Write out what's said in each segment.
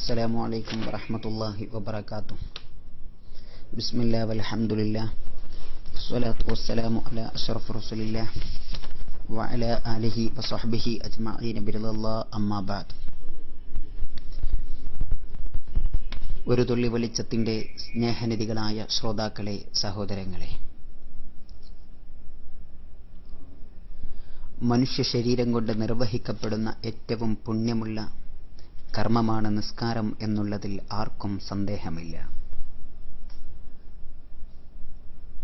السلام عليكم ورحمة الله وبركاته بسم الله والحمد لله والصلاة والسلام على أشرف رسول الله وعلى آله وصحبه أجمعين برضا الله أما بعد ഒരു തുള്ളി വെളിച്ചത്തിൻ്റെ സ്നേഹനിധികളായ ശ്രോതാക്കളെ സഹോദരങ്ങളെ മനുഷ്യ ശരീരം കൊണ്ട് നിർവഹിക്കപ്പെടുന്ന ഏറ്റവും പുണ്യമുള്ള കർമ്മമാണ് നിസ്കാരം എന്നുള്ളതിൽ ആർക്കും സന്ദേഹമില്ല.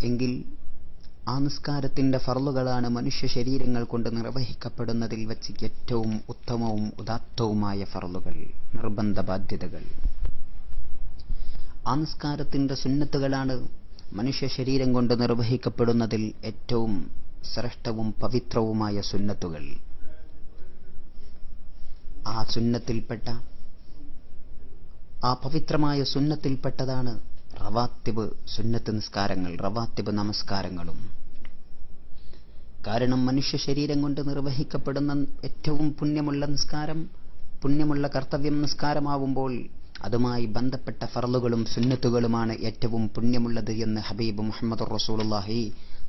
എങ്കിൽ ആ നിസ്കാരത്തിന്റെ ഫർളുകളാണ് മനുഷ്യ ശരീരങ്ങൾ കൊണ്ട് നിർവഹിക്കപ്പെടുന്നതിൽ വച്ച് ഏറ്റവും ഉത്തമവും ഉദാത്തവുമായ ഫർളുകൾ നിർബന്ധ ബാധ്യതകൾ. ആ നിസ്കാരത്തിന്റെ സുന്നത്തുകളാണ് മനുഷ്യ ശരീരം കൊണ്ട് നിർവഹിക്കപ്പെടുന്നതിൽ ഏറ്റവും ശ്രേഷ്ഠവും പവിത്രവുമായ സുന്നത്തുകൾ. ആ സുന്നത്തിൽപ്പെട്ട ആ പവിത്രമായ സുന്നത്തിൽപ്പെട്ടതാണ് റവാത്തിബ് സുന്നത്ത് നിസ്കാരങ്ങൾ റവാത്തിബ് നമസ്കാരങ്ങളും. കാരണം മനുഷ്യ ശരീരം കൊണ്ട് നിർവഹിക്കപ്പെടുന്ന ഏറ്റവും പുണ്യമുള്ള നിസ്കാരം പുണ്യമുള്ള കർത്തവ്യം നിസ്കാരമാവുമ്പോൾ അതുമായി ബന്ധപ്പെട്ട ഫറലുകളും സുന്നത്തുകളുമാണ് ഏറ്റവും പുണ്യമുള്ളത് എന്ന് ഹബീബ് മുഹമ്മദ് റസൂലുള്ളാഹി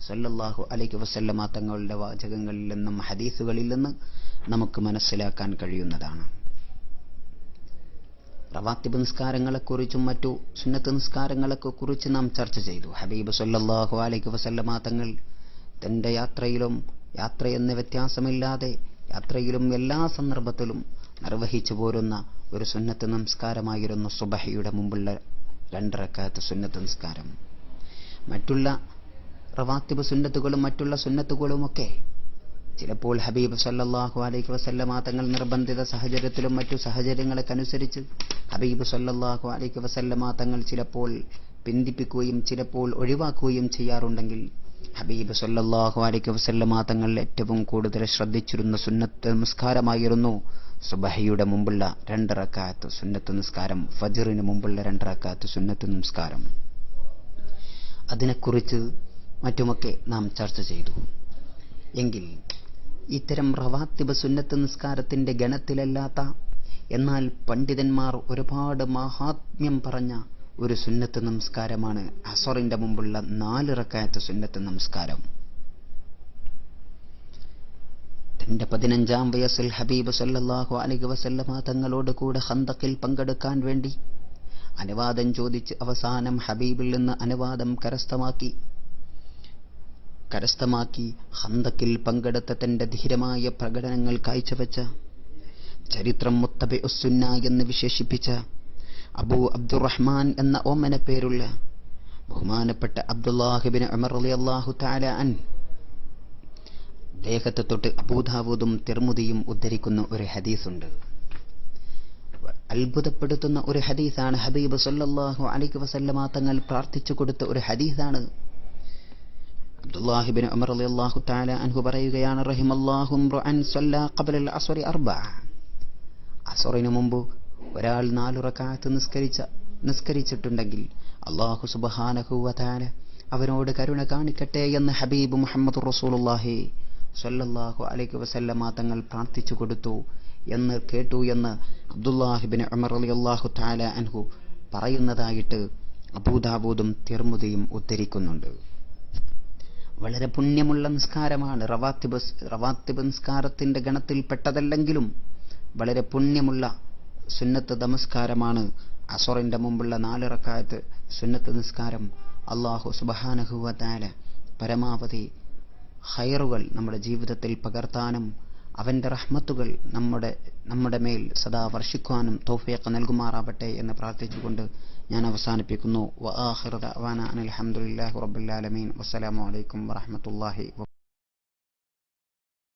സല്ലല്ലാഹു അലൈഹി വസല്ലമ തങ്ങളുടെ വാചകങ്ങളിൽ നിന്നും ഹദീസുകളിൽ നിന്ന് നമുക്ക് മനസ്സിലാക്കാൻ കഴിയുന്നതാണ്. റവാത്തിബ് നിസ്കാരങ്ങളെക്കുറിച്ചും മറ്റു സുന്നത്ത് നിസ്കാരങ്ങളൊക്കെ കുറിച്ച് നാം ചർച്ച ചെയ്തു. ഹബീബ് സല്ലല്ലാഹു അലൈഹി വസല്ലമ തങ്ങൾ തന്റെ യാത്രയിലും യാത്ര എന്ന വ്യത്യാസമില്ലാതെ യാത്രയിലും എല്ലാ സന്ദർഭത്തിലും നിർവഹിച്ചു പോരുന്ന ഒരു സുന്നത്ത് നമസ്കാരമായിരുന്നു സുബഹയുടെ മുമ്പുള്ള രണ്ടരക്കാലത്ത് സുന്നത്ത് നിസ്കാരം. മറ്റുള്ള റവാത്തിബ് സുന്നത്തുകളും മറ്റുള്ള സുന്നത്തുകളുമൊക്കെ ചിലപ്പോൾ ഹബീബ് സല്ലാഹു അലൈഹി വസല്ലമ തങ്ങൾ നിർബന്ധിത സാഹചര്യത്തിലും മറ്റു സാഹചര്യങ്ങൾക്കനുസരിച്ച് ഹബീബ് സല്ലാഹു അലൈഹി വസല്ലമ തങ്ങൾ ചിലപ്പോൾ പിന്തിപ്പിക്കുകയും ചിലപ്പോൾ ഒഴിവാക്കുകയും ചെയ്യാറുണ്ടെങ്കിൽ ഹബീബ് സല്ലാഹു അലൈഹി വസല്ലമ തങ്ങൾ ഏറ്റവും കൂടുതൽ ശ്രദ്ധിച്ചിരുന്ന സുന്നത്ത് നമസ്കാരമായിരുന്നു സുബഹയുടെ മുമ്പുള്ള രണ്ടറക്കാത്ത് സുന്നത്ത് നിസ്കാരം ഫജറിന് മുമ്പുള്ള രണ്ടറക്കാത്ത് സുന്നത്ത് നമസ്കാരം അതിനെക്കുറിച്ച് മറ്റുമൊക്കെ നാം ചർച്ച ചെയ്തു. എങ്കിൽ ഇത്തരം റവാത്തിബ് സുന്നത്ത് നിസ്കാരത്തിന്റെ ഗണത്തിലല്ലാത്ത എന്നാൽ പണ്ഡിതന്മാർ ഒരുപാട് മഹാത്മ്യം പറഞ്ഞ ഒരു സുന്നത്ത് നമസ്കാരമാണ് അസറിന്റെ മുമ്പുള്ള നാല് റക്കായത്ത് സുന്നത്ത് നമസ്കാരം. തന്റെ പതിനഞ്ചാം വയസ്സിൽ ഹബീബ് സല്ലാഹു അലൈഹി വസല്ലമ തങ്ങളോട് കൂടെ ഹന്തക്കിൽ പങ്കെടുക്കാൻ വേണ്ടി അനുവാദം ചോദിച്ച് അവസാനം ഹബീബിൽ നിന്ന് അനുവാദം കരസ്ഥമാക്കി. കരസ്ഥമാക്കി ഹന്തക്കിൽ പങ്കെടുത്ത തന്റെ ധീരമായ പ്രകടനങ്ങൾ കാഴ്ചവെച്ച ചരിത്രം മുത്തബെ ഉസുന്ന എന്ന് വിശേഷിപ്പിച്ച അബൂ അബ്ദുറഹ്മാൻ എന്ന ഓമന പേരുള്ള ബഹുമാനപ്പെട്ട അബ്ദുല്ലാഹിബിൻ അലി അള്ളാഹു താലാൻ അദ്ദേഹത്തെ തൊട്ട് അബൂദാവൂദും തിർമുദിയും ഉദ്ധരിക്കുന്ന ഒരു ഹദീസുണ്ട്. അത്ഭുതപ്പെടുത്തുന്ന ഒരു ഹദീസാണ് ഹബീബ് സല്ലാഹു അലൈഹി വസല്ലമ തങ്ങൾ പ്രാർത്ഥിച്ചു കൊടുത്ത ഒരു ഹദീസാണ് അബ്ദുല്ലാഹിബിൻ ഉമർ റളിയല്ലാഹു തആല അൻഹു പറയുകയാണ് അസ്റിന് മുമ്പ് ഒരാൾ നാല് റക്അത്ത് നിസ്കരിച്ച നിസ്കരിച്ചിട്ടുണ്ടെങ്കിൽ അല്ലാഹു സുബ്ഹാനഹു വ തആല അവനോട് കരുണ കാണിക്കട്ടെ എന്ന് ഹബീബ് മുഹമ്മദ് റസൂലുള്ളാഹി സല്ലല്ലാഹു അലൈഹി വസല്ലമ തങ്ങൾ പ്രാർത്ഥിച്ചു കൊടുത്തു എന്ന് കേട്ടു എന്ന് അബ്ദുല്ലാഹിബിൻ ഉമർ അള്ളാഹു താല അൻഹു പറയുന്നതായിട്ട് അബൂദാബൂദും തിർമുദിയും ഉദ്ധരിക്കുന്നുണ്ട്. വളരെ പുണ്യമുള്ള നിസ്കാരമാണ്. റവാത്തിബ് റവാത്തിബ് നിസ്കാരത്തിന്റെ ഗണത്തിൽപ്പെട്ടതല്ലെങ്കിലും വളരെ പുണ്യമുള്ള സുന്നത്ത് നമസ്കാരമാണ്. അസറിന്റെ മുമ്പുള്ള നാലിറക്കായത്ത് സുന്നത്ത് നിസ്കാരം അള്ളാഹു സുബഹാനഹുവത്താല പരമാവധി ഹൈറുകൾ നമ്മുടെ ജീവിതത്തിൽ പകർത്താനും അവന്റെ റഹ്മത്തുകൾ നമ്മുടെ നമ്മുടെ മേൽ സദാ വർഷിക്കുവാനും തൗഫീഖ് നൽകുമാറാവട്ടെ എന്ന് പ്രാർത്ഥിച്ചുകൊണ്ട് ഞാൻ അവസാനിപ്പിക്കുന്നു. വ അവാന ദഅവാന അനിൽ ഹംദുലില്ലാഹി റബ്ബിൽ ആലമീൻ. വസ്സലാമു അലൈക്കും വറഹ്മത്തുള്ളാഹി